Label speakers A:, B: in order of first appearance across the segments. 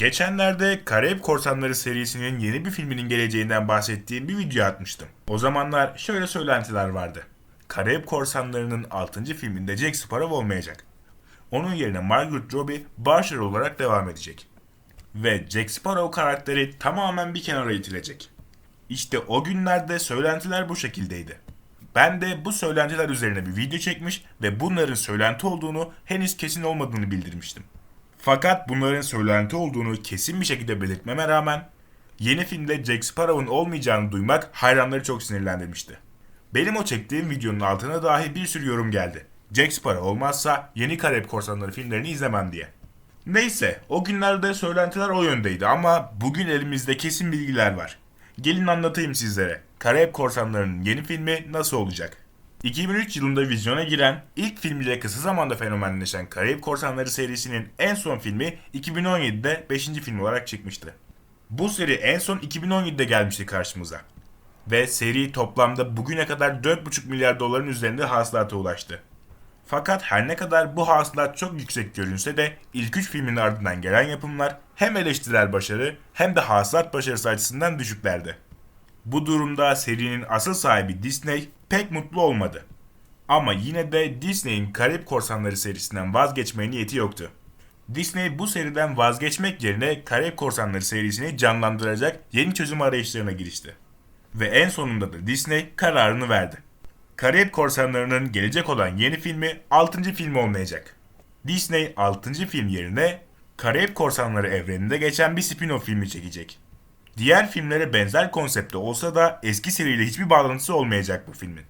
A: Geçenlerde Karayip Korsanları serisinin yeni bir filminin geleceğinden bahsettiğim bir video atmıştım. O zamanlar şöyle söylentiler vardı. Karayip Korsanları'nın 6. filminde Jack Sparrow olmayacak. Onun yerine Margaret Robbie başrol olarak devam edecek. Ve Jack Sparrow karakteri tamamen bir kenara itilecek. İşte o günlerde söylentiler bu şekildeydi. Ben de bu söylentiler üzerine bir video çekmiş ve bunların söylenti olduğunu henüz kesin olmadığını bildirmiştim. Fakat bunların söylenti olduğunu kesin bir şekilde belirtmeme rağmen yeni filmde Jack Sparrow'un olmayacağını duymak hayranları çok sinirlendirmişti. Benim o çektiğim videonun altına dahi bir sürü yorum geldi. Jack Sparrow olmazsa yeni Karayip Korsanları filmlerini izlemem diye. Neyse o günlerde söylentiler o yöndeydi ama bugün elimizde kesin bilgiler var. Gelin anlatayım sizlere. Karayip Korsanları'nın yeni filmi nasıl olacak? 2003 yılında vizyona giren, ilk filmiyle kısa zamanda fenomenleşen Karayip Korsanları serisinin en son filmi 2017'de 5. film olarak çıkmıştı. Bu seri en son 2017'de gelmişti karşımıza. Ve seri toplamda bugüne kadar 4,5 milyar doların üzerinde hasılata ulaştı. Fakat her ne kadar bu hasılat çok yüksek görünse de ilk 3 filmin ardından gelen yapımlar hem eleştirel başarı hem de hasılat başarısı açısından düşüklerdi. Bu durumda serinin asıl sahibi Disney pek mutlu olmadı. Ama yine de Disney'in Karayip Korsanları serisinden vazgeçmeye niyeti yoktu. Disney bu seriden vazgeçmek yerine Karayip Korsanları serisini canlandıracak yeni çözüm arayışlarına girişti. Ve en sonunda da Disney kararını verdi. Karayip Korsanları'nın gelecek olan yeni filmi 6. film olmayacak. Disney 6. film yerine Karayip Korsanları evreninde geçen bir spin-off filmi çekecek. Diğer filmlere benzer konsepte olsa da eski seriyle hiçbir bağlantısı olmayacak bu filmin.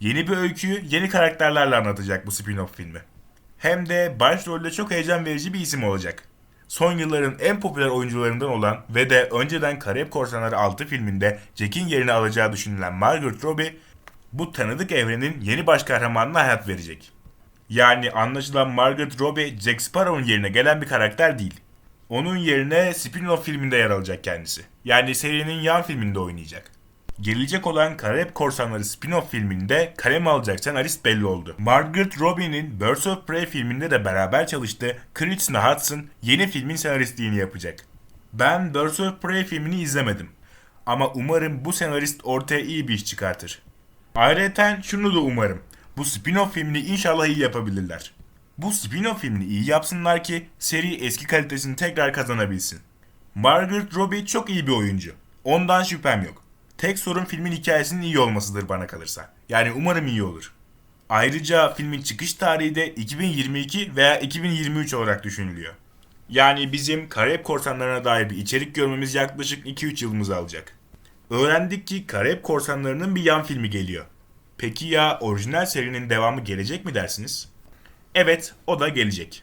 A: Yeni bir öyküyü yeni karakterlerle anlatacak bu spin-off filmi. Hem de başrolde çok heyecan verici bir isim olacak. Son yılların en popüler oyuncularından olan ve de önceden Karayip Korsanları 6 filminde Jack'in yerini alacağı düşünülen Margaret Robbie bu tanıdık evrenin yeni baş kahramanına hayat verecek. Yani anlaşılan Margaret Robbie Jack Sparrow'un yerine gelen bir karakter değil. Onun yerine spin-off filminde yer alacak kendisi. Yani serinin yan filminde oynayacak. Gelecek olan Karayip Korsanları spin-off filminde kalem alacak senarist belli oldu. Margaret Robbie'nin Birds of Prey filminde de beraber çalıştığı Kristen Hudson yeni filmin senaristliğini yapacak. Ben Birds of Prey filmini izlemedim. Ama umarım bu senarist ortaya iyi bir iş çıkartır. Ayrıca şunu da umarım. Bu spin-off filmini inşallah iyi yapabilirler. Bu spin-off filmini iyi yapsınlar ki seri eski kalitesini tekrar kazanabilsin. Margaret Robbie çok iyi bir oyuncu. Ondan şüphem yok. Tek sorun filmin hikayesinin iyi olmasıdır bana kalırsa. Yani umarım iyi olur. Ayrıca filmin çıkış tarihi de 2022 veya 2023 olarak düşünülüyor. Yani bizim Karayip Korsanlarına dair bir içerik görmemiz yaklaşık 2-3 yılımızı alacak. Öğrendik ki Karayip Korsanları'nın bir yan filmi geliyor. Peki ya orijinal serinin devamı gelecek mi dersiniz? Evet, o da gelecek.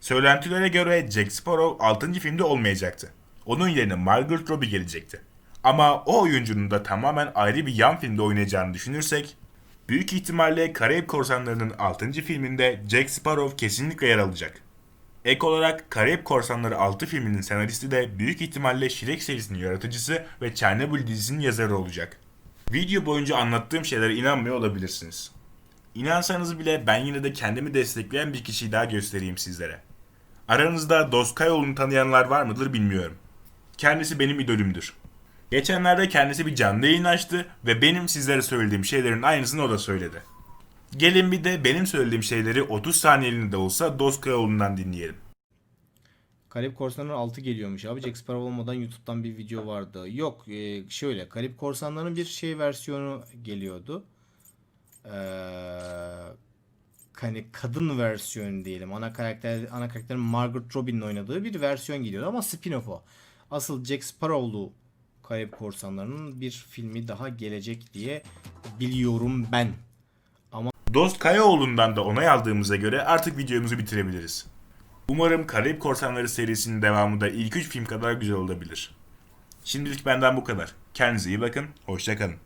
A: Söylentilere göre Jack Sparrow 6. filmde olmayacaktı. Onun yerine Margaret Robbie gelecekti. Ama o oyuncunun da tamamen ayrı bir yan filmde oynayacağını düşünürsek, büyük ihtimalle Karayip Korsanları'nın 6. filminde Jack Sparrow kesinlikle yer alacak. Ek olarak Karayip Korsanları 6 filminin senaristi de büyük ihtimalle Shrek serisinin yaratıcısı ve Chernobyl dizisinin yazarı olacak. Video boyunca anlattığım şeylere inanmıyor olabilirsiniz. İnansanız bile ben yine de kendimi destekleyen bir kişiyi daha göstereyim sizlere. Aranızda Doskayoğlu'nu tanıyanlar var mıdır bilmiyorum. Kendisi benim idolümdür. Geçenlerde kendisi bir canlı yayın açtı ve benim sizlere söylediğim şeylerin aynısını o da söyledi. Gelin bir de benim söylediğim şeyleri 30 saniyeliğinde de olsa Doskayoğlu'ndan dinleyelim.
B: Karayip Korsanları 6 geliyormuş abi. Jack Sparrow olmadan YouTube'dan bir video vardı. Yok e, şöyle Karayip Korsanları'nın bir şey versiyonu geliyordu. Ee, hani kadın versiyonu diyelim. Ana karakter ana karakterin Margaret Robbie'nin oynadığı bir versiyon geliyordu ama spin-off o. Asıl Jack Sparrow'lu Karayip Korsanları'nın bir filmi daha gelecek diye biliyorum ben.
A: Dost Kayaoğlu'ndan da onay aldığımıza göre artık videomuzu bitirebiliriz. Umarım Karayip Korsanları serisinin devamı da ilk 3 film kadar güzel olabilir. Şimdilik benden bu kadar. Kendinize iyi bakın, hoşçakalın.